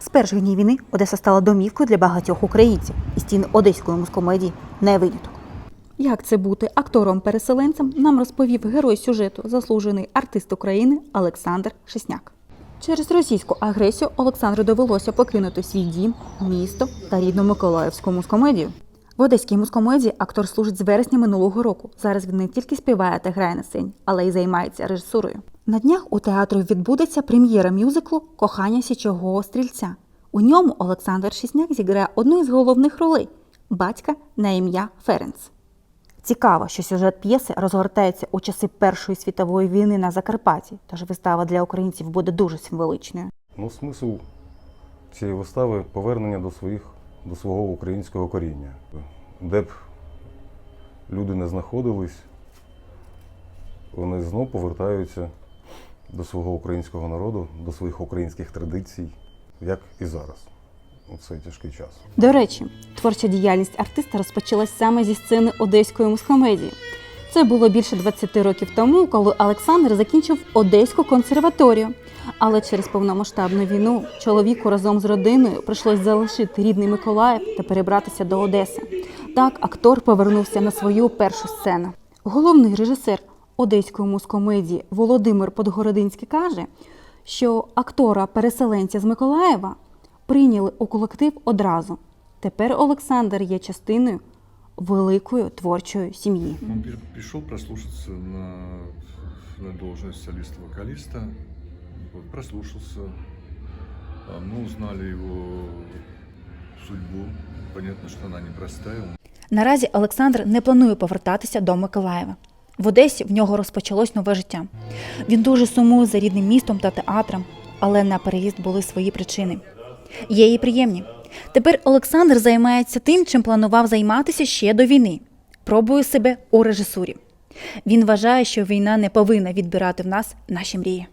З перших днів війни Одеса стала домівкою для багатьох українців, і стіни одеської мускомедії не виняток. Як це бути актором-переселенцем, нам розповів герой сюжету, заслужений артист України Олександр Шесняк. Через російську агресію Олександру довелося покинути свій дім, місто та рідну Миколаївську мускомедію. В одеській мускомедії актор служить з вересня минулого року. Зараз він не тільки співає та грає на сцені, але й займається режисурою. На днях у театру відбудеться прем'єра мюзиклу Кохання січового стрільця. У ньому Олександр Шісняк зіграє одну із головних ролей батька на ім'я Ференц. Цікаво, що сюжет п'єси розгортається у часи Першої світової війни на Закарпатті, тож вистава для українців буде дуже символичною. Ну, смисл цієї вистави повернення до своїх до свого українського коріння. Де б люди не знаходились, вони знов повертаються до свого українського народу, до своїх українських традицій, як і зараз, у цей тяжкий час. До речі, творча діяльність артиста розпочалась саме зі сцени одеської мускомедії. Це було більше 20 років тому, коли Олександр закінчив Одеську консерваторію. Але через повномасштабну війну чоловіку разом з родиною прийшлось залишити рідний Миколаїв та перебратися до Одеси. Так актор повернувся на свою першу сцену. Головний режисер одеської мускомедії Володимир Подгородинський каже, що актора-переселенця з Миколаєва прийняли у колектив одразу. Тепер Олександр є частиною великої творчої сім'ї. Он при- пришел прослушаться на, на должность солиста-вокалиста, прослушался. Мы узнали его судьбу. Понятно, что она непростая. Наразі Олександр не планує повертатися до Миколаєва. В Одесі в нього розпочалось нове життя. Він дуже сумує за рідним містом та театром, але на переїзд були свої причини. Є і приємні. Тепер Олександр займається тим, чим планував займатися ще до війни. Пробує себе у режисурі. Він вважає, що війна не повинна відбирати в нас наші мрії.